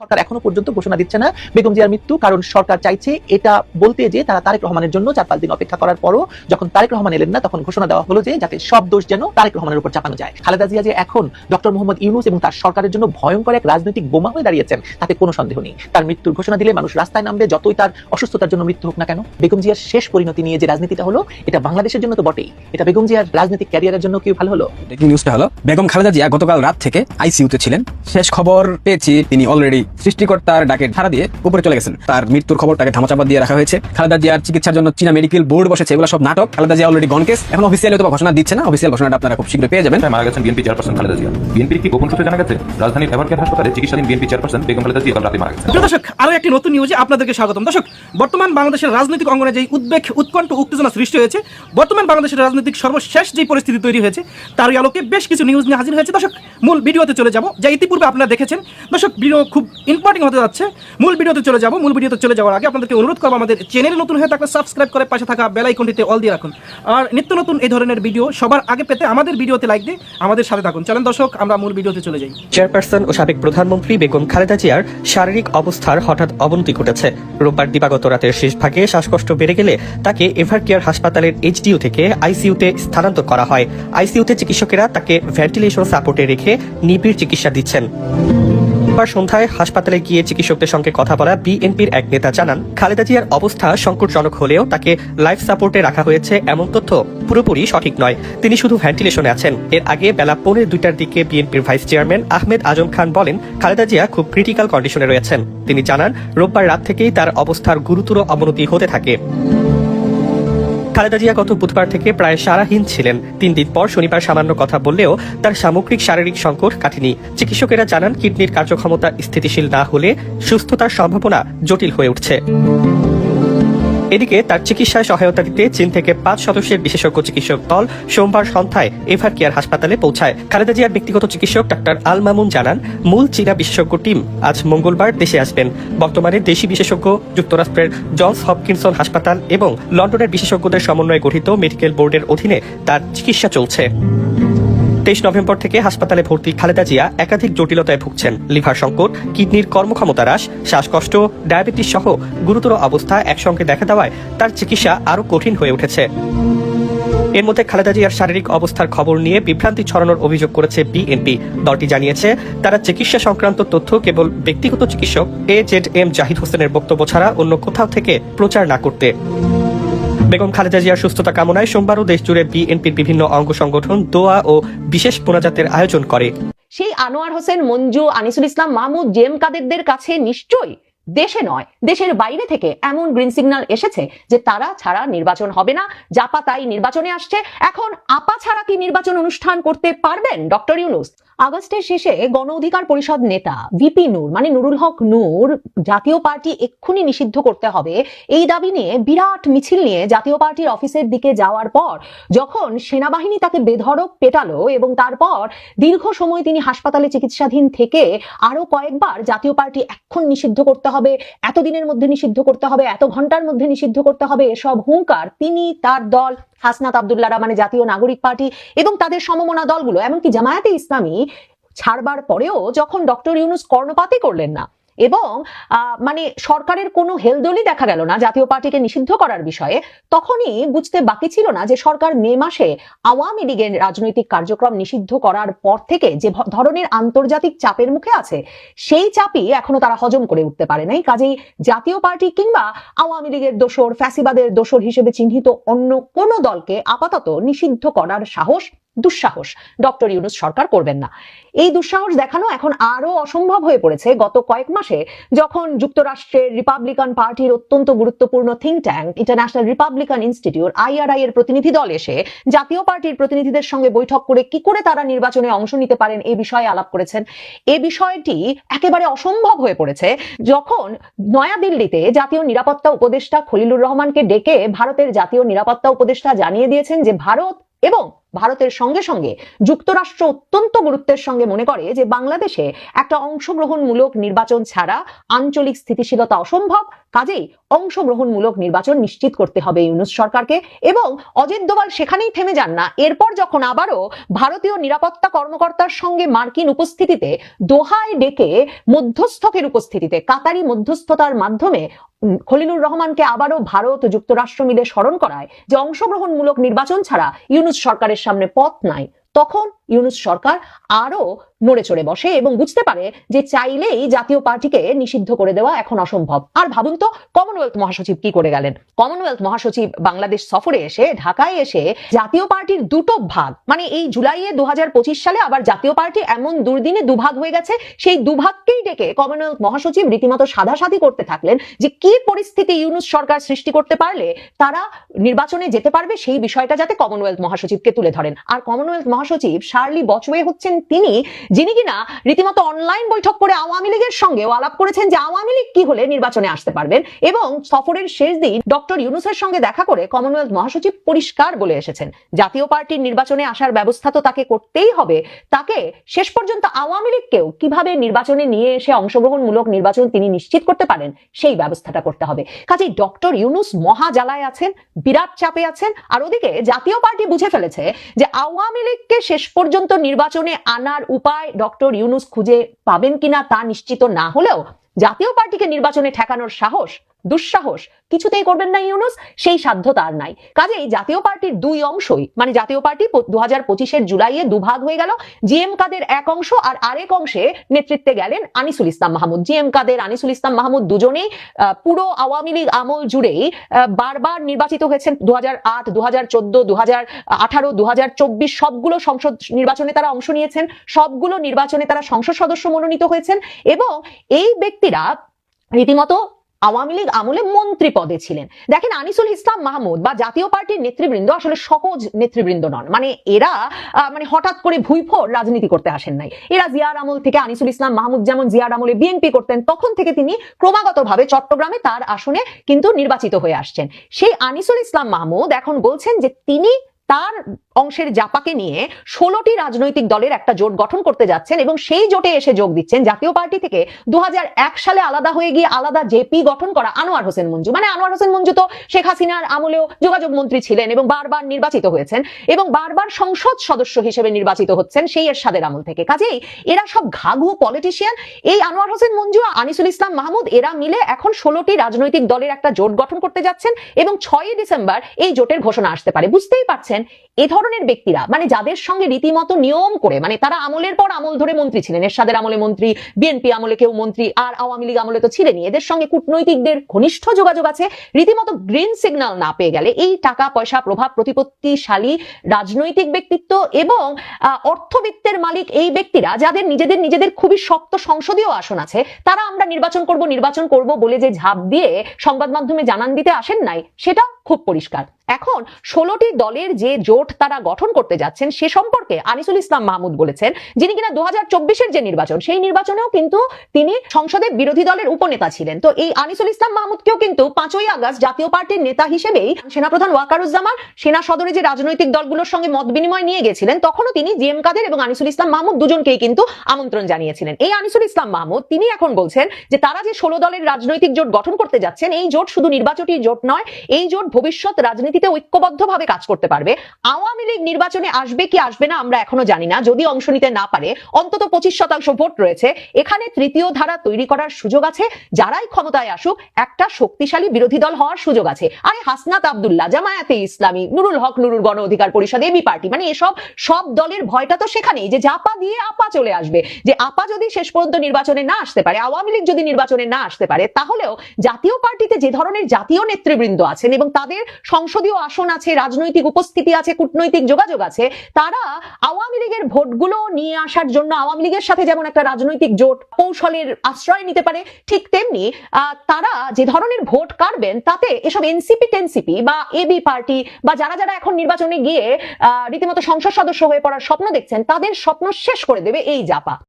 সরকার এখনও পর্যন্ত ঘোষণা দিচ্ছে না বেগম জিয়ার মৃত্যু, কারণ সরকার চাইছে এটা বলতে যে তারা তারেক রহমানের জন্য চার পাঁচ দিন অপেক্ষা করার পরও যখন তারেক রহমান এলেন না, তখন ঘোষণা দেওয়া হলো যে যাতে সব দোষ যেন তারেক রহমানের উপর চাপানো যায়। খালেদা জিয়া যে এখন ডক্টর মোহাম্মদ ইউনুস এবং তার সরকারের জন্য ভয়ঙ্কর এক রাজনৈতিক বোমা হয়ে দাঁড়িয়েছেন, তাতে কোনো সন্দেহ নেই। তার মৃত্যুর ঘোষণা দিলে মানুষ রাস্তায় নামবে, যতই তার অসুস্থতার জন্য মৃত্যু হোক না কেন। বেগম জিয়ার শেষ পরিণতি নিয়ে যে রাজনীতিটা হলো, এটা বাংলাদেশের জন্য তো বটেই। এটা বেগম জিয়ার রাজনৈতিক ক্যারিয়ারের জন্য কেউ ভালো হলো? নিউজটা হলো, বেগম খালেদা জিয়া গতকাল রাত থেকে আইসিইউতে ছিলেন। শেষ খবর পেয়েছি তিনি অলরেডি সৃষ্টিকর্তার ডাকে সারা দিয়ে উপরে চলে গেছেন। তার মৃত্যুর খবর তাকে ধামাচাপা দিয়ে রাখা হয়েছে। খালেদা জিয়ার চিকিৎসার জন্য চীনা মেডিকেল বোর্ড বসেছে এগুলো সব নাটক। Khaleda Zia already gone case এখন অফিসিয়ালি তো ঘোষণা দিচ্ছে না। অফিসিয়াল ঘোষণাটা আপনারা খুব শীঘ্রই পেয়ে যাবেন। মারা গেছেন বিএনপি চেয়ারপারসন খালেদা জিয়া। বিএনপির কি গোপন সূত্রে জানা গেছে? রাজধানীর এভারকেয়ার হাসপাতালে চিকিৎসাধীন বিএনপি চেয়ারপারসন বেগম খালেদা জিয়া রাতে মারা গেছেন। দর্শক আরও একটি নতুন নিউজে আপনাদেরকে স্বাগতম। দর্শক বর্তমান বাংলাদেশের রাজনৈতিক অঙ্গনে যে উদ্বেগ উৎকণ্ঠ উত্তেজনা সৃষ্টি হয়েছে বর্তমান বাংলাদেশের রাজনৈতিক সর্বশেষ যে পরিস্থিতি তৈরি হয়েছে তারই আলোকে বেশ কিছু নিউজ নিয়ে হাজির হয়েছে। দর্শক মূল ভিডিওতে চলে যাব যা ইতিপূর্বে আপনারা দেখেছেন। দর্শক ভিডিও খুব ইম্পর্টেন্ট হতে যাচ্ছে। মূল ভিডিওতে চলে যাব। মূল ভিডিওতে চলে যাওয়ার আগে আপনাদেরকে অনুরোধ করব, আমাদের চ্যানেলে নতুন হয়ে থাকলে সাবস্ক্রাইব করে পাশে থাকা বেল আইকনটিতে অল দিয়ে রাখুন। আর নিত্য নতুন এই ধরনের ভিডিও সবার আগে পেতে আমাদের ভিডিওতে লাইক দিয়ে আমাদের সাথে থাকুন। চলেন দর্শক, আমরা মূল ভিডিওতে চলে যাই। চেয়ারপারসন ও সাবেক প্রধানমন্ত্রী বেগম খালেদা জিয়ার শারীরিক অবস্থার হঠাৎ অবনতি ঘটেছে। রোববার দিবাগত রাতের শেষ ভাগে শ্বাসকষ্ট বেড়ে গেলে তাকে এভার কেয়ার হাসপাতালের এইচডিইউ থেকে আইসিইউতে স্থানান্তর করা হয়। আইসিইউতে চিকিৎসকেরা তাকে ভেন্টিলেশন সাপোর্টে রেখে নিবিড় চিকিৎসা দিচ্ছেন। রোববার সন্ধ্যায় হাসপাতালে গিয়ে চিকিৎসকদের সঙ্গে কথা বলা বিএনপির এক নেতা জানান, খালেদা জিয়ার অবস্থা সংকটজনক হলেও তাকে লাইফ সাপোর্টে রাখা হয়েছে এমন তথ্য পুরোপুরি সঠিক নয়। তিনি শুধু ভেন্টিলেশনে আছেন। এর আগে বেলা পৌনে দুইটার দিকে বিএনপির ভাইস চেয়ারম্যান আহমেদ আজম খান বলেন, খালেদা জিয়া খুব ক্রিটিক্যাল কন্ডিশনে রয়েছেন। তিনি জানান, রোববার রাত থেকেই তার অবস্থার গুরুতর অবনতি হতে থাকে। খালেদা জিয়া গত বুধবার থেকে প্রায় সারাহীন ছিলেন। তিন দিন পর শনিবার সামান্য কথা বললেও তার সামগ্রিক শারীরিক সংকট কাটেনি। চিকিৎসকেরা জানান, কিডনির কার্যক্ষমতা স্থিতিশীল না হলে সুস্থতার সম্ভাবনা জটিল হয়ে উঠছে। এদিকে তার চিকিৎসায় সহায়তা দিতে চীন থেকে পাঁচ সদস্যের বিশেষজ্ঞ চিকিৎসক দল সোমবার সন্ধ্যায় এভার কেয়ার হাসপাতালে পৌঁছায়। খালেদা জিয়ার ব্যক্তিগত চিকিৎসক ডাক্তার আল মামুন জানান, মূল চীনা বিশেষজ্ঞ টিম আজ মঙ্গলবার দেশে আসবেন। বর্তমানে দেশি বিশেষজ্ঞ, যুক্তরাষ্ট্রের জনস হপকিনসন হাসপাতাল এবং লন্ডনের বিশেষজ্ঞদের সমন্বয়ে গঠিত মেডিকেল বোর্ডের অধীনে তার চিকিৎসা চলছে। তেইশ নভেম্বর থেকে হাসপাতালে ভর্তি খালেদা জিয়া একাধিক জটিলতায় ভুগছেন। লিভার সংকট, কিডনির কর্মক্ষমতা হ্রাস, শ্বাসকষ্ট, ডায়াবেটিস সহ গুরুতর অবস্থা একসঙ্গে দেখা দেওয়ায় তার চিকিৎসা আরও কঠিন হয়ে উঠেছে। এর মধ্যে খালেদা জিয়ার শারীরিক অবস্থার খবর নিয়ে বিভ্রান্তি ছড়ানোর অভিযোগ করেছে বিএনপি। দলটি জানিয়েছে, তারা চিকিৎসা সংক্রান্ত তথ্য কেবল ব্যক্তিগত চিকিৎসক এ জেড এম জাহিদ হোসেনের বক্তব্য ছাড়া অন্য কোথাও থেকে প্রচার না করতে। বেগম খালেদা জিয়ার সুস্থতা কামনায় সোমবারও দেশজুড়ে বিএনপির বিভিন্ন অঙ্গ সংগঠন, দোয়া ও বিশেষ মোনাজাতের আয়োজন করে। সেই আনোয়ার হোসেন, মঞ্জু, আনিসুল ইসলাম, মাহমুদ জেম কাদেরদের কাছে নিশ্চয়ই দেশে নয়, দেশের বাইরে থেকে এমন গ্রিন সিগন্যাল এসেছে যে তারা ছাড়া নির্বাচন হবে না। জাপা তাই নির্বাচনে আসছে। এখন আপা ছাড়া কি নির্বাচন অনুষ্ঠান করতে পারবেন? ডক্টর ইউনুস। আগস্টের শেষে গণ অধিকার পরিষদ নেতা ভিপি নূর মানে নুরুল হক নূর, জাতীয় পার্টি এক্ষুনি নিষিদ্ধ করতে হবে। এই দাবি নিয়ে বিরাট মিছিল নিয়ে জাতীয় পার্টির অফিসের দিকে যাওয়ার পর যখন সেনাবাহিনী তাকে বেধড়ক পেটালো এবং তারপর দীর্ঘ সময় তিনি হাসপাতালে চিকিৎসাধীন থেকে আরও কয়েকবার জাতীয় পার্টি এখন নিষিদ্ধ করতে হবে, এতদিনের মধ্যে নিষিদ্ধ করতে হবে, এত ঘণ্টার মধ্যে নিষিদ্ধ করতে হবে, এসব হুঙ্কার তিনি তার দল হাসনাত আবদুল্লারা মানে জাতীয় নাগরিক পার্টি এবং তাদের সমমনা দলগুলো, এমনকি জামায়াতে ইসলামী ছাড়বার পরেও যখন ডক্টর ইউনুস কর্ণপাতই করলেন না, এবং মানে সরকারের কোনো হেলদোলই দেখা গেল না, জাতীয় পার্টিকে নিষিদ্ধ করার বিষয়ে, তখনই বুঝতে বাকি ছিল না যে সরকার মে মাসে আওয়ামী লীগের রাজনৈতিক কার্যক্রম নিষিদ্ধ করার পর থেকে যে ধরনের আন্তর্জাতিক চাপের মুখে আছে, সেই চাপই এখনও তারা হজম করে উঠতে পারে নাই। কাজেই জাতীয় পার্টি কিংবা আওয়ামী লীগের দোসর ফ্যাসিবাদের দোসর হিসেবে চিহ্নিত অন্য কোনো দলকে আপাতত নিষিদ্ধ করার সাহস দুঃসাহস। ডক্টর ইউনুস সরকার করবেন না। এই দুঃসাহস দেখানো এখন আরও অসম্ভব হয়ে পড়েছে গত কয়েক মাসে, যখন যুক্তরাষ্ট্রের রিপাবলিকান পার্টির অত্যন্ত গুরুত্বপূর্ণ think tank International Republican Institute IRI এর প্রতিনিধি দল এসে জাতীয় পার্টির প্রতিনিধিদের সঙ্গে বৈঠক করে কি করে তারা নির্বাচনে অংশ নিতে পারেন এই বিষয়ে আলাপ করেছেন। এ বিষয়টি একেবারে অসম্ভব হয়ে পড়েছে। যখন নয়াদিল্লিতে জাতীয় নিরাপত্তা উপদেষ্টা খলিলুর রহমানকে ডেকে ভারতের জাতীয় নিরাপত্তা উপদেষ্টা জানিয়ে দিয়েছেন যে ভারত এবং ভারতের সঙ্গে সঙ্গে যুক্তরাষ্ট্র অত্যন্ত গুরুত্বের সঙ্গে মনে করে যে বাংলাদেশে একটা অংশগ্রহণমূলক নির্বাচন ছাড়া আঞ্চলিক স্থিতিশীলতা অসম্ভব। কাজেই অংশগ্রহণমূলক নির্বাচন নিশ্চিত করতে হবে ইউনুস সরকারকে এবং অজিত দোভাল সেখানেই থেমে যান না। এরপর যখন আবারও ভারতীয় নিরাপত্তা কর্মকর্তার সঙ্গে মার্কিন উপস্থিতিতে দোহায় ডেকে মধ্যস্থকের উপস্থিতিতে কাতারি মধ্যস্থতার মাধ্যমে খলিলুর রহমানকে আবারও ভারত যুক্তরাষ্ট্র মিলে স্মরণ করায় যে অংশগ্রহণমূলক নির্বাচন ছাড়া ইউনুস সরকারের সামনে পথ নাই। তখন ইউনুস সরকার আরও নড়ে চড়ে বসে এবং বুঝতে পারে যে চাইলেই জাতীয় পার্টিকে নিষিদ্ধ করে দেওয়া এখন অসম্ভব। আর ভাবুন তো কমনওয়েলথ মহাসচিব কি করে গেলেন? কমনওয়েলথ মহাসচিব বাংলাদেশ সফরে এসে, ঢাকায় এসে জাতীয় পার্টির দুটো ভাগ মানে এই জুলাইয়ে দু সালে আবার জাতীয় পার্টি এমন দুর্দিনে দুভাগ হয়ে গেছে, সেই দুভাগকেই ডেকে কমনওয়েলথ মহাসচিব রীতিমতো সাধাসাধি করতে থাকলেন যে কি পরিস্থিতি ইউনুস সরকার সৃষ্টি করতে পারলে তারা নির্বাচনে যেতে পারবে সেই বিষয়টা যাতে কমনওয়েলথ মহাসচিবকে তুলে ধরেন। আর কমনওয়েলথ মহাসচিব শার্লি বচওয়ে হচ্ছেন তিনি, যিনি কিনা রীতিমতো অনলাইন বৈঠক করে আওয়ামী লীগের সঙ্গে আলাপ করেছেন যে আওয়ামী লীগ কি হলে নির্বাচনে আসতে পারবেন এবং সফরের শেষ দিন ডক্টর ইউনুসের সঙ্গে দেখা করে কমনওয়েলথ মহাসচিব পরিষ্কার বলে এসেছেন। জাতীয় পার্টির নির্বাচনে আসার ব্যবস্থা তো তাকে করতেই হবে। তাকে শেষ পর্যন্ত আওয়ামী লীগকেও কীভাবে নির্বাচনে নিয়ে এসে অংশগ্রহণমূলক নির্বাচন তিনি নিশ্চিত করতে পারেন, সেই ব্যবস্থাটা করতে হবে। কাজেই ডক্টর ইউনুস মহা জ্বালায় আছেন, বিরাট চাপে আছেন, আর ওদিকে জাতীয় পার্টি বুঝে ফেলেছে যে আওয়ামী লীগকে শেষ পর্যন্ত নির্বাচনে আনার উপায় ডক্টর ইউনুস খুঁজে পাবেন কিনা তা নিশ্চিত না হলেও জাতীয় পার্টিকে নির্বাচনে ঠেকানোর সাহস দুঃসাহস। কিছুতেই করবেন না ইউনুস, সেই সাধ্য তার নাই। কাজেই জাতীয় পার্টির দুই অংশই মানে জাতীয় পার্টি দু হাজার পঁচিশের জুলাইয়ে দুভাগ হয়ে গেল। জিএম কাদের এক অংশ আর আরেক অংশে নেতৃত্বে গেলেন আনিসুল ইসলাম মাহমুদ। জিএম কাদের, আনিসুল ইসলাম মাহমুদ দুজনেই পুরো আওয়ামী লীগ আমল জুড়েই বারবার নির্বাচিত হয়েছেন। দু হাজার আট দু হাজার চোদ্দ দু হাজার আঠারো দু হাজার চব্বিশ সবগুলো সংসদ নির্বাচনে তারা অংশ নিয়েছেন। সবগুলো নির্বাচনে তারা সংসদ সদস্য মনোনীত হয়েছেন। এবং এই ব্যক্তিরা রীতিমতো আওয়ামী লীগ আমলে মন্ত্রী পদে ছিলেন। দেখেন আনিসুল ইসলাম মাহমুদ বা জাতীয় পার্টির নেতৃবৃন্দ আসলে সহজ নেতৃবৃন্দ নন। মানে এরা মানে হঠাৎ করে ভুইফোর রাজনীতি করতে আসেন নাই। এরা জিয়ার আমল থেকে আনিসুল ইসলাম মাহমুদ যেমন জিয়ার আমলে বিএনপি করতেন, তখন থেকে তিনি ক্রমাগতভাবে চট্টগ্রামে তার আসনে কিন্তু নির্বাচিত হয়ে আসছেন। সেই আনিসুল ইসলাম মাহমুদ এখন বলছেন যে তিনি তার অংশের জাপাকে নিয়ে ষোলোটি রাজনৈতিক দলের একটা জোট গঠন করতে যাচ্ছেন এবং সেই জোটে এসে যোগ দিচ্ছেন জাতীয় পার্টি থেকে দু হাজার এক সালে আলাদা হয়ে গিয়ে আলাদা জেপি গঠন করা আনোয়ার হোসেন মঞ্জু। মানে আনোয়ার হোসেন মঞ্জু তো শেখ হাসিনার আমলেও যোগাযোগ মন্ত্রী ছিলেন এবং বারবার নির্বাচিত হয়েছেন এবং বারবার সংসদ সদস্য হিসেবে নির্বাচিত হচ্ছেন সেই এরশাদের আমল থেকে। কাজেই এরা সব ঘাঘু পলিটিশিয়ান এই আনোয়ার হোসেন মঞ্জু আনিসুল ইসলাম মাহমুদ এরা মিলে এখন ষোলোটি রাজনৈতিক দলের একটা জোট গঠন করতে যাচ্ছেন এবং ছয়ই ডিসেম্বর এই জোটের ঘোষণা আসতে পারে। বুঝতেই পারছেন এ ধরনের ব্যক্তিরা মানে যাদের সঙ্গে রীতিমতো নিয়ম করে মানে তারা আমলের পর আমল ধরে মন্ত্রী ছিলেন, এরশাদের আমলে মন্ত্রী, বিএনপি আমলে কেউ মন্ত্রী, আর আওয়ামী লীগ আমলে তো ছিলেনই। এদের সঙ্গে কূটনৈতিকদের ঘনিষ্ঠ যোগাযোগ আছে, রীতিমতো গ্রিন সিগন্যাল না পেয়ে গেলে এই টাকা পয়সা প্রভাব প্রতিপত্তিশালী রাজনৈতিক ব্যক্তিত্ব এবং অর্থবিত্তের মালিক এই ব্যক্তিরা, যাদের নিজেদের নিজেদের খুবই শক্ত সংসদীয় আসন আছে, তারা আমরা নির্বাচন করব নির্বাচন করব বলে যে ঝাঁপ দিয়ে সংবাদ মাধ্যমে জানান দিতে আসেন নাই, সেটা খুব পরিষ্কার। এখন ষোলোটি দলের যে জোট তারা গঠন করতে যাচ্ছেন, সে সম্পর্কে আনিসুল ইসলাম মাহমুদ বলেছেন যিনি কিনা দু হাজার যে নির্বাচন, সেই নির্বাচনেও কিন্তু তিনি সংসদে বিরোধী দলের উপনেতা ছিলেন। তো এই আনিসুল ইসলাম মাহমুদকেও কিন্তু পাঁচই আগস্ট জাতীয় পার্টির নেতা হিসেবেই সেনাপ্রধান ওয়াকারুজ্জামান সেনা সদরে যে রাজনৈতিক দলগুলোর সঙ্গে মত বিনিময় নিয়ে গেছিলেন, তখনও তিনি জিএম কাদের এবং আনিসুল ইসলাম মাহমুদ দুজনকেই কিন্তু আমন্ত্রণ জানিয়েছিলেন। এই আনিসুল ইসলাম মাহমুদ তিনি এখন বলছেন যে তারা যে ষোলো দলের রাজনৈতিক জোট গঠন করতে যাচ্ছেন, এই জোট শুধু নির্বাচনী জোট নয়, এই জোট ভবিষ্যৎ রাজনীতিতে ঐক্যবদ্ধভাবে কাজ করতে পারবে। আওয়ামী লীগ নির্বাচনে আসবে কি আসবে না আমরা এখনও জানি না। যদি অংশ নিতে না পারে, অন্তত পঁচিশ শতাংশ ভোট রয়েছে। এখানে তৃতীয় ধারা তৈরি করার সুযোগ আছে। যারাই ক্ষমতায় আসুক, একটা শক্তিশালী বিরোধী দল হওয়ার সুযোগ আছে। আরে হাসনাত আবদুল্লাহ, জামায়াতে ইসলামী, নুরুল হক, নুরুল গণ অধিকার পরিষদ, এবি পার্টি মানে এসব সব দলের ভয়টা তো সেখানেই যে জাপা দিয়ে আপা চলে আসবে। যে আপা যদি শেষ পর্যন্ত নির্বাচনে না আসতে পারে, আওয়ামী লীগ যদি নির্বাচনে না আসতে পারে, তাহলেও জাতীয় পার্টিতে যে ধরনের জাতীয় নেতৃবৃন্দ আছেন এবং তাদের সংসদীয় আসন আছে, রাজনৈতিক উপস্থিতি আছে, কূটনৈতিক যোগাযোগ আছে, তারা আওয়ামী লীগের ভোটগুলো নিয়ে আসার জন্য, আওয়ামী লীগের সাথে যেমন একটা রাজনৈতিক জোট কৌশলের আশ্রয় নিতে পারে, ঠিক তেমনি তারা যে ধরনের ভোট কাড়বেন, তাতে এসব এনসিপি টেনসিপি বা এবি পার্টি বা যারা যারা এখন নির্বাচনে গিয়ে রীতিমতো সংসদ সদস্য হয়ে পড়ার স্বপ্ন দেখছেন, তাদের স্বপ্ন শেষ করে দেবে এই জাপা।